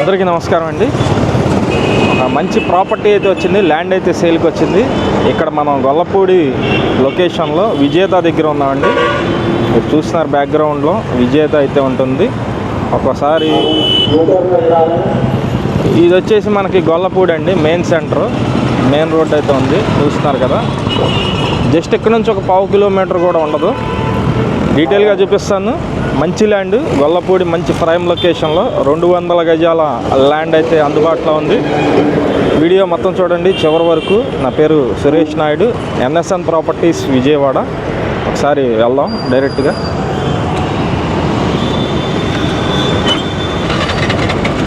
అందరికీ నమస్కారం అండి. మంచి ప్రాపర్టీ అయితే వచ్చింది ల్యాండ్ అయితే సేల్కి వచ్చింది. ఇక్కడ మనం గొల్లపూడి లొకేషన్లో విజేత దగ్గర ఉన్నామండి. మీరు చూస్తున్నారు బ్యాక్గ్రౌండ్లో విజేత అయితే ఉంటుంది. ఒకసారి ఇది వచ్చేసి మనకి గొల్లపూడి అండి మెయిన్ సెంటర్. మెయిన్ రోడ్ అయితే ఉంది చూస్తున్నారు కదా. జస్ట్ ఇక్కడ నుంచి ఒక పావు కిలోమీటర్ కూడా ఉండదు. డీటెయిల్గా చూపిస్తాను. మంచి ల్యాండ్ గొల్లపూడి మంచి ప్రైమ్ లొకేషన్లో. రెండు వందల గజాల ల్యాండ్ అయితే అందుబాటులో ఉంది. వీడియో మొత్తం చూడండి. చివరి వరకు నా పేరు Suresh Naidu. NSN properties Vijayawada. ఒకసారి వెళ్దాం డైరెక్ట్గా.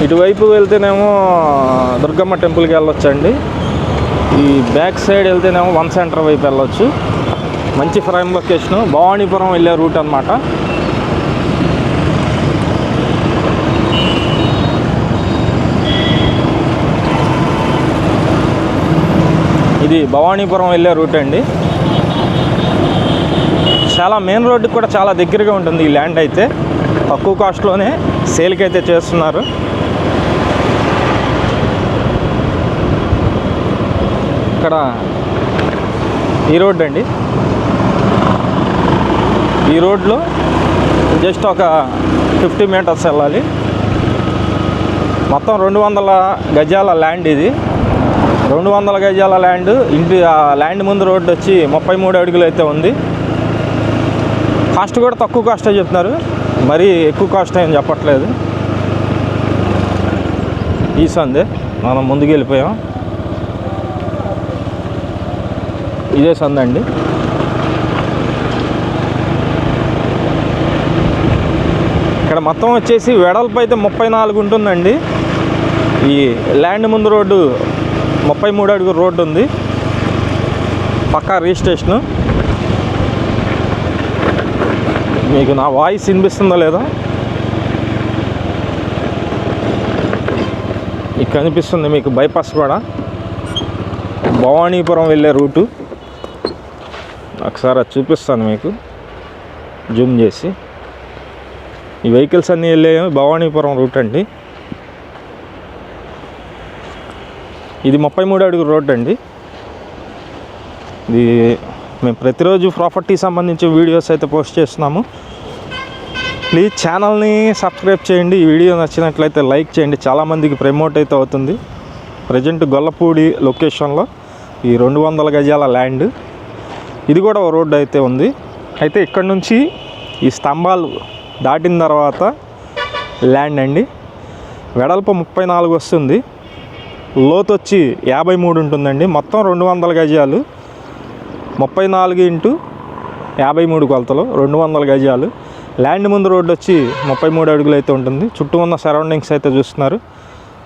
ఇటువైపు వెళ్తేనేమో దుర్గమ్మ టెంపుల్కి వెళ్ళొచ్చండి. ఈ బ్యాక్ సైడ్ వెళ్తేనేమో వన్ సెంటర్ వైపు వెళ్ళొచ్చు. మంచి ఫ్రైమ్ లొకేషను భవానీపురం వెళ్ళే రూట్ అనమాట ఇది భవానీపురం వెళ్ళే రూట్ అండి. చాలా మెయిన్ రోడ్డుకి కూడా చాలా దగ్గరగా ఉంటుంది ఈ ల్యాండ్ అయితే. తక్కువ కాస్ట్లోనే సేల్కి అయితే చేస్తున్నారు. ఇక్కడ ఈ రోడ్ అండి. ఈ రోడ్లో జస్ట్ ఒక ఫిఫ్టీ మీటర్స్ వెళ్ళాలి. మొత్తం రెండు వందల గజాల ల్యాండ్ ఇది. రెండు వందల గజాల ల్యాండ్ ఇంటి ఆ ల్యాండ్ ముందు రోడ్డు వచ్చి ముప్పై మూడు అడుగులు అయితే ఉంది. కాస్ట్ కూడా తక్కువ కాస్టే చెప్తున్నారు. మరీ ఎక్కువ కాస్ట్ ఏం చెప్పట్లేదు. ఈ సందే మనం ముందుకు వెళ్ళిపోయాం. ఇదే సందండి. ఇక్కడ మొత్తం వచ్చేసి వెడల్పు అయితే ముప్పై నాలుగు ఉంటుందండి. ఈ ల్యాండ్ ముందు రోడ్డు ముప్పై మూడు అడుగు రోడ్డు ఉంది. పక్కా రిజిస్ట్రేషను. మీకు నా వాయిస్ వినిపిస్తుందో లేదో? ఇక్కడ కనిపిస్తుంది మీకు బైపాస్ కూడా. భవానీపురం వెళ్ళే రూటు. ఒకసారి చూపిస్తాను మీకు. జూమ్ చేసి. ఈ వెహికల్స్ అన్నీ వెళ్ళే భవానీపురం రూట్ అండి. ఇది ముప్పై మూడు అడుగు రోడ్ అండి. ఇది మేము ప్రతిరోజు ప్రాపర్టీ సంబంధించి వీడియోస్ అయితే పోస్ట్ చేస్తున్నాము. ప్లీజ్ ఛానల్ని సబ్స్క్రైబ్ చేయండి. ఈ వీడియో నచ్చినట్లయితే లైక్ చేయండి. చాలామందికి ప్రమోట్ అయితే అవుతుంది. ప్రజెంట్ గొల్లపూడి లొకేషన్లో ఈ రెండు వందల గజాల ల్యాండ్. ఇది కూడా ఒక రోడ్డు అయితే ఉంది. అయితే ఇక్కడ నుంచి ఈ స్తంభాలు దాటిన తర్వాత ల్యాండ్ అండి. వెడల్పు ముప్పై నాలుగు వస్తుంది. లోతు వచ్చి యాభై మూడు ఉంటుందండి. మొత్తం రెండు వందల గజాలు. ముప్పై నాలుగు ఇంటూ యాభై మూడు కొలతలు రెండు వందల గజాలు. ల్యాండ్ ముందు రోడ్డు వచ్చి ముప్పై మూడు అడుగులు అయితే ఉంటుంది. చుట్టూ ఉన్న సరౌండింగ్స్ అయితే చూస్తున్నారు.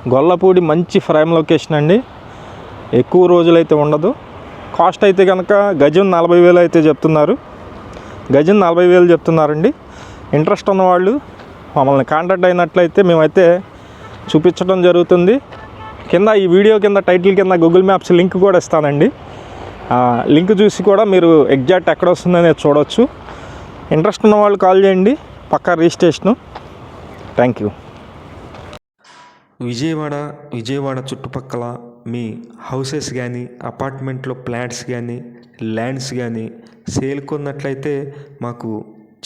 గొల్లపూడి మంచి ఫ్రైమ్ లొకేషన్ అండి. ఎక్కువ రోజులు అయితే ఉండదు. కాస్ట్ అయితే కనుక గజం నలభై వేలు అయితే చెప్తున్నారు. గజం నలభై వేలు చెప్తున్నారండి. ఇంట్రెస్ట్ ఉన్నవాళ్ళు మమ్మల్ని కాంటాక్ట్ అయినట్లయితే మేమైతే చూపించడం జరుగుతుంది. కింద ఈ వీడియో కింద టైటిల్ కింద గూగుల్ మ్యాప్స్ లింక్ కూడా ఇస్తానండి. ఆ లింక్ చూసి కూడా మీరు ఎగ్జాక్ట్ ఎక్కడ వస్తుందనే చూడవచ్చు ఇంట్రెస్ట్ ఉన్న వాళ్ళు కాల్ చేయండి. పక్కా registration. Thank you. Vijayawada Vijayawada చుట్టుపక్కల మీ హౌసెస్ కానీ అపార్ట్మెంట్లో ప్లాట్స్ కానీ ల్యాండ్స్ కానీ సేల్ కొన్నట్లయితే మాకు